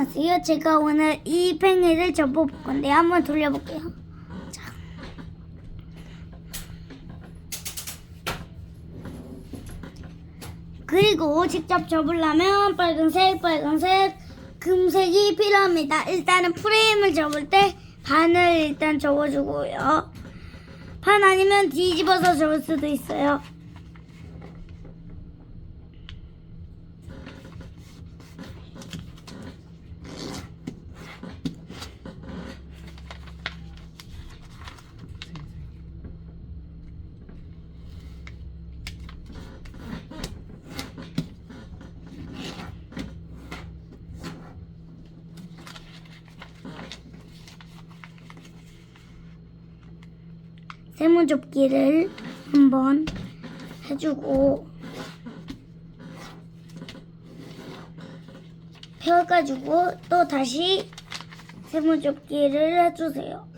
안녕하세요. 제가 오늘 이 팽이를 접어볼 건데 한번 돌려볼게요. 자. 그리고 직접 접으려면 빨간색, 빨간색, 금색이 필요합니다. 일단은 프레임을 접을 때 반을 일단 접어주고요. 반 아니면 뒤집어서 접을 수도 있어요. 세모접기를 한번 해주고 펴가지고 또 다시 세모접기를 해주세요.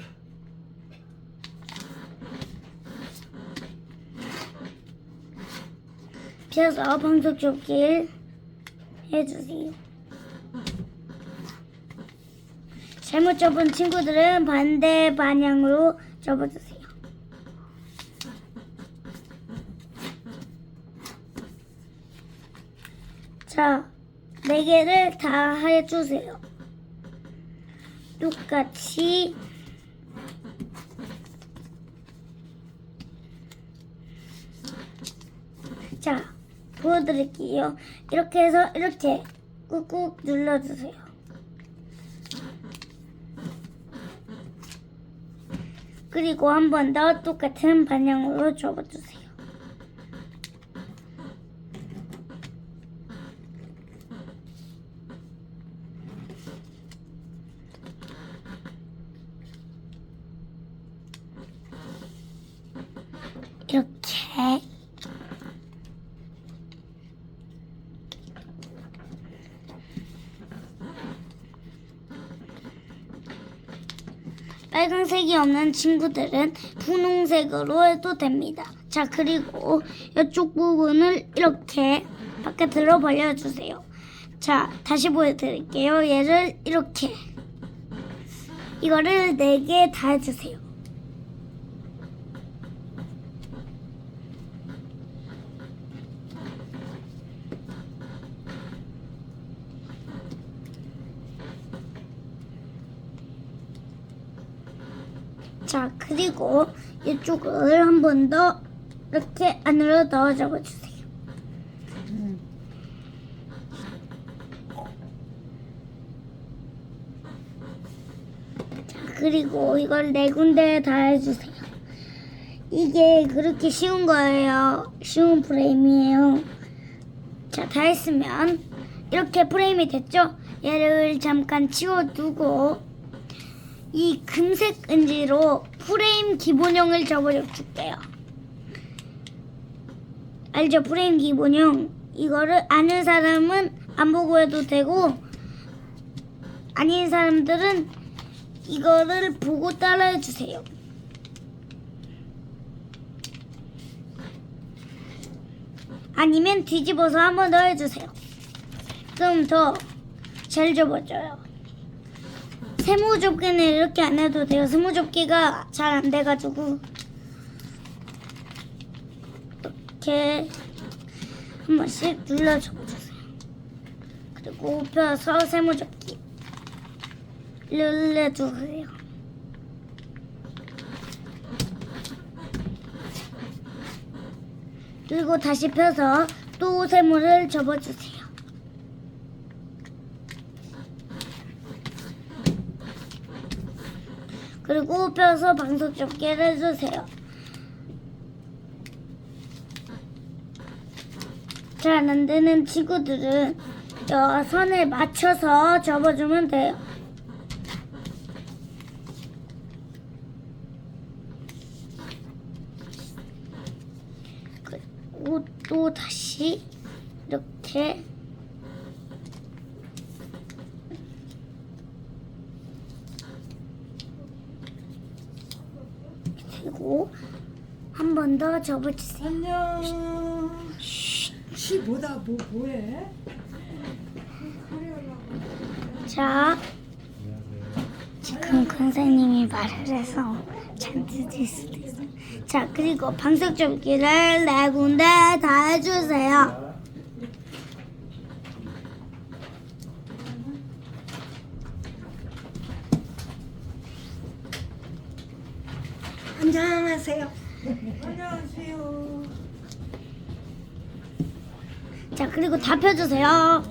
펴서 방석접기를 해주세요. 잘못 접은 친구들은 반대 방향으로 접어주세요. 자, 네 개를 다 해주세요. 똑같이 자, 보여드릴게요. 이렇게 해서 이렇게 꾹꾹 눌러주세요. 그리고 한 번 더 똑같은 방향으로 접어주세요. 이렇게 빨간색이 없는 친구들은 분홍색으로 해도 됩니다. 자, 그리고 이쪽 부분을 이렇게 바깥으로 벌려주세요. 자, 다시 보여드릴게요. 얘를 이렇게. 이거를 네개다 해주세요. 자, 그리고 이쪽을 한 번 더 이렇게 안으로 넣어 잡아주세요. 자, 그리고 이걸 네 군데 다 해주세요. 이게 그렇게 쉬운 거예요. 쉬운 프레임이에요. 자, 다 했으면 이렇게 프레임이 됐죠? 얘를 잠깐 치워두고 이 금색 은지로 프레임 기본형을 접어줄 줄게요. 알죠? 프레임 기본형. 이거를 아는 사람은 안 보고 해도 되고, 아닌 사람들은 이거를 보고 따라해 주세요. 아니면 뒤집어서 한번 더 해주세요. 그럼 더 잘 접어져요. 세모접기는 이렇게 안 해도 돼요. 세모접기가 잘 안 돼가지고 이렇게 한 번씩 눌러 접어주세요. 그리고 펴서 세모접기 눌러주세요. 그리고 다시 펴서 또 세모를 접어주세요. 그리고 펴서 방석 접기를 해주세요. 잘 안 되는 친구들은 저 선에 맞춰서 접어주면 돼요. 그리고 또 다시 이렇게 그리고 한 번 더 접어주세요. 안녕. 쉬 뭐다 뭐 뭐해? 자, 지금 선생님이 말을 해서 잔뜩일 수도 있어요. 자, 그리고 방석 접기를 네 군데 다 해주세요. 안녕하세요. 안녕하세요. 자, 그리고 다 펴주세요.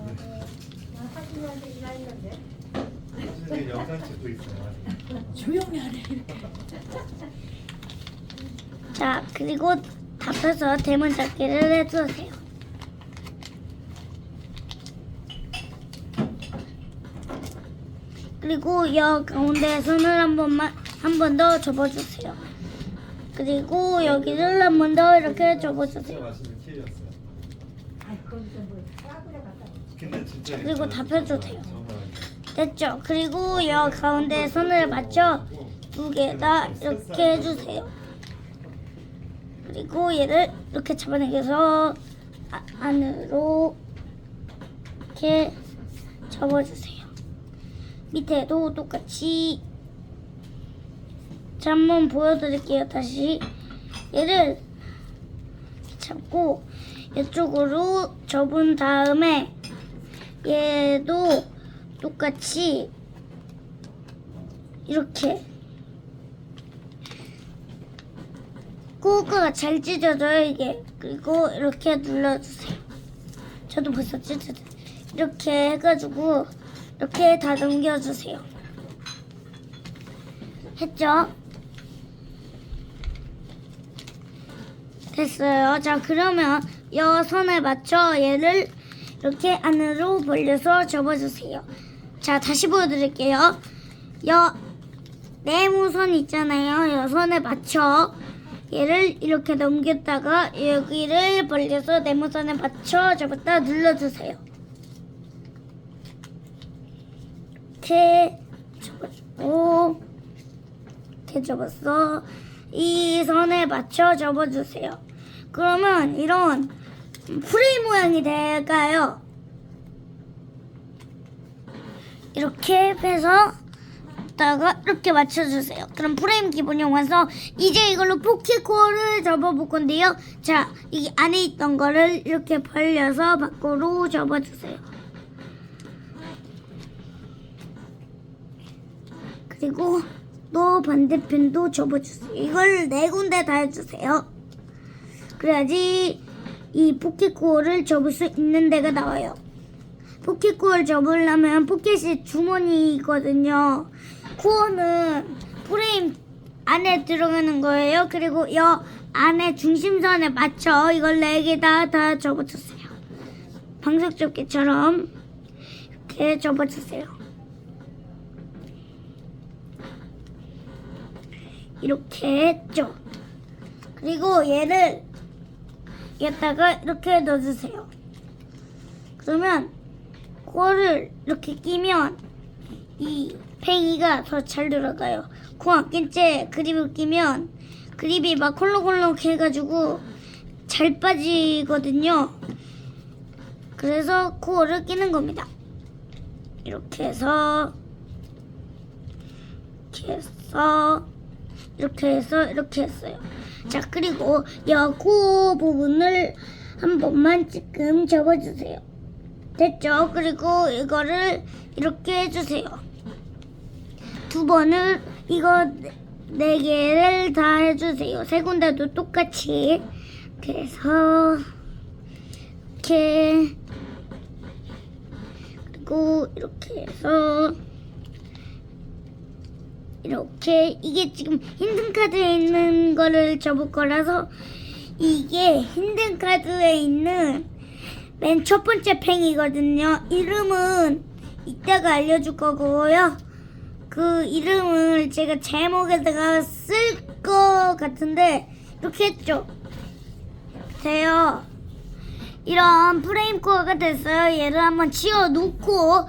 선생님 영상 찍고 있어요. 조용히 하래. 자, 그리고 다 펴서 대문 잡기를 해주세요. 그리고 여 가운데 손을 한 번만 한 번 더 접어주세요. 그리고 여기를 한번 더 이렇게 접어주세요. 그리고 다. 정말 됐죠? 그리고 여 가운데 손을 맞춰 두 개 다 이렇게 해주세요. 그리고 얘를 이렇게 잡아당겨서 아, 안으로 이렇게 접어주세요. 밑에도 똑같이 자, 한번 보여드릴게요. 다시. 얘를 잡고 이쪽으로 접은 다음에 얘도 똑같이 이렇게. 꼬우가 잘 찢어져요 이게. 그리고 이렇게 눌러주세요. 저도 벌써 찢어져요. 이렇게 해가지고 이렇게 다 넘겨주세요. 했죠? 됐어요 자 그러면 여 선에 맞춰 얘를 이렇게 안으로 벌려서 접어주세요 자 다시 보여드릴게요 여 네모선 있잖아요. 여선에 맞춰 얘를 이렇게 넘겼다가 여기를 벌려서 네모선에 맞춰 접었다 눌러주세요. 이렇게 접어주고 이렇게 접었어. 이 선에 맞춰 접어주세요. 그러면 이런 프레임 모양이 될까요? 이렇게 해서 다가 이렇게 맞춰주세요. 그럼 프레임 기본형 완성. 이제 이걸로 포켓콜을 접어볼 건데요. 자, 이 안에 있던 거를 이렇게 벌려서 밖으로 접어주세요. 그리고 또 반대편도 접어주세요. 이걸 네 군데 다 해주세요. 그래야지 이 포켓콜을 접을 수 있는 데가 나와요. 포켓콜 접으려면 포켓이 주머니거든요. 코어는 프레임 안에 들어가는 거예요. 그리고 여 안에 중심선에 맞춰 이걸 네 개 다 다 접어주세요. 방석 접기처럼 이렇게 접어주세요. 이렇게 했죠. 그리고 얘를 여기다가 이렇게 넣어주세요. 그러면 코를 이렇게 끼면 이 팽이가 더 잘 들어가요. 코 안 낀 채 그립을 끼면 그립이 막 콜록콜록 해가지고 잘 빠지거든요. 그래서 코를 끼는 겁니다. 이렇게 해서 이렇게 해서 이렇게 해서 이렇게 했어요. 자 그리고 여코 부분을 한 번만 지금 접어주세요. 됐죠? 그리고 이거를 이렇게 해주세요. 두 번을 이거 네- 네 개를 다 해주세요. 세 군데도 똑같이. 그래서 이렇게 그리고 이렇게 해서 이렇게 이게 지금 힌든 카드에 있는 거를 접을 거라서 이게 힌든 카드에 있는 맨 첫 번째 팽이거든요. 이름은 이따가 알려줄 거고요. 그 이름을 제가 제목에다가 쓸 것 같은데 이렇게 했죠. 돼요. 이런 프레임 코어가 됐어요. 얘를 한번 치워 놓고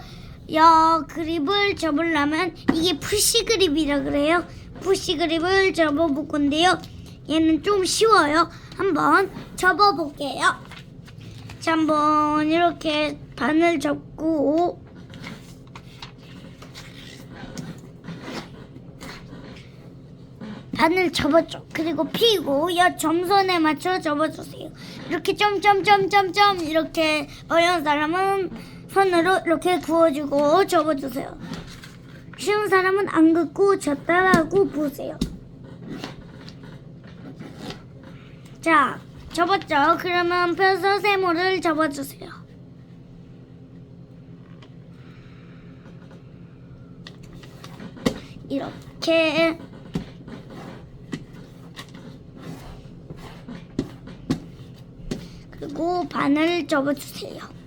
여 그립을 접으려면 이게 푸시 그립이라 그래요. 푸시 그립을 접어볼 건데요. 얘는 좀 쉬워요. 한번 접어볼게요. 자, 한번 이렇게 반을 접고 반을 접어줘. 그리고 피고 여 점선에 맞춰 접어주세요. 이렇게 점점점점점 이렇게 어려운 사람은 손으로 이렇게 구워주고 접어주세요. 쉬운 사람은 안 긋고 저 따라하고 보세요. 자, 접었죠? 그러면 펴서 세모를 접어주세요. 이렇게 그리고 반을 접어주세요.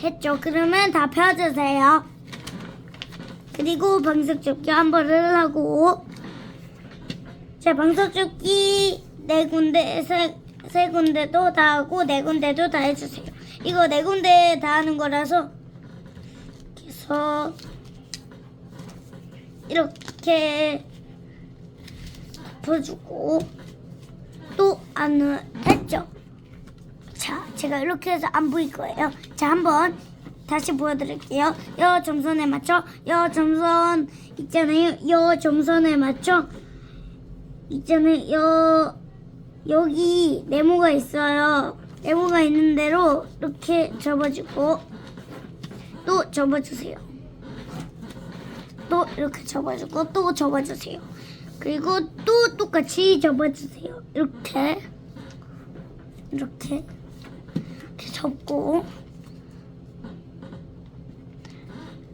했죠? 그러면 다 펴주세요. 그리고 한 번을 하고 자 방석접기 네 군데 세, 세 군데도 다 하고 네 군데도 다 해주세요. 이거 네 군데 다 하는 거라서 그래서 이렇게 보여주고 또 안을 했죠. 자, 제가 이렇게 해서 안 보일 거예요. 자, 한번 다시 보여드릴게요. 여 점선에 맞춰, 여 점선 있잖아요. 여 점선에 맞춰 있잖아요. 여 여기 네모가 있어요. 네모가 있는 대로 이렇게 접어주고 또 접어주세요. 또 이렇게 접어주고 또 접어주세요. 그리고 또 똑같이 접어주세요. 이렇게 이렇게 접고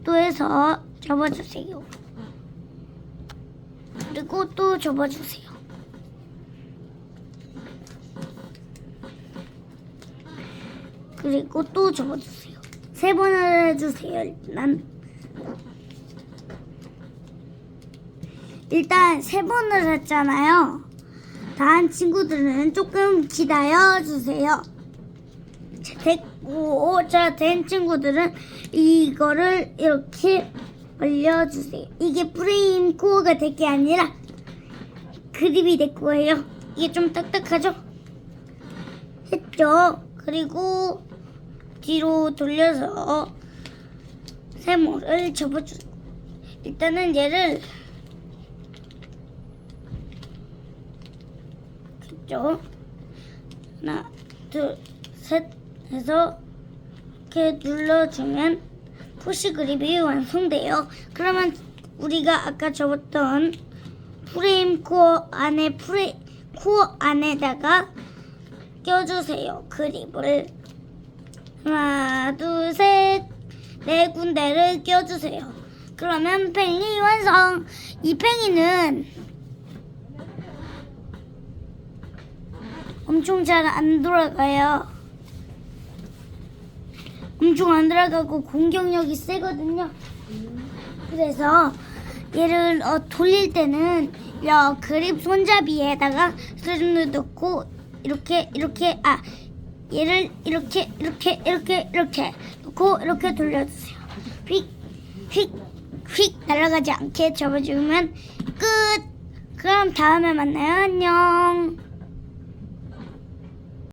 또 해서 접어주세요. 그리고 또 접어주세요. 그리고 또 접어주세요. 세 번을 해주세요. 일단 일단 세 번을 했잖아요. 다한 친구들은 조금 기다려 주세요. 자, 됐고, 자, 된 친구들은 이거를 이렇게 올려주세요. 이게 프레임 코어가 될 게 아니라 그립이 될 거예요. 이게 좀 딱딱하죠? 했죠? 그리고 뒤로 돌려서 세모를 접어주세요. 일단은 얘를 했죠? 하나, 둘, 셋 해서 이렇게 눌러주면 푸시 그립이 완성돼요. 그러면 우리가 아까 접었던 프레임 코어 안에 프레 코어 안에다가 껴주세요. 그립을 하나, 둘, 셋, 네 군데를 껴주세요. 그러면 팽이 완성. 이 팽이는 엄청 잘 안 돌아가요. 엄청 안 돌아가고 공격력이 세거든요. 그래서 얘를 어, 돌릴 때는 여 그립 손잡이에다가 스림을 넣고 이렇게 이렇게 아 얘를 이렇게 이렇게 이렇게 이렇게 놓고 이렇게 돌려주세요. 휙 휙 휙 날아가지 않게 접어주면 끝. 그럼 다음에 만나요. 안녕.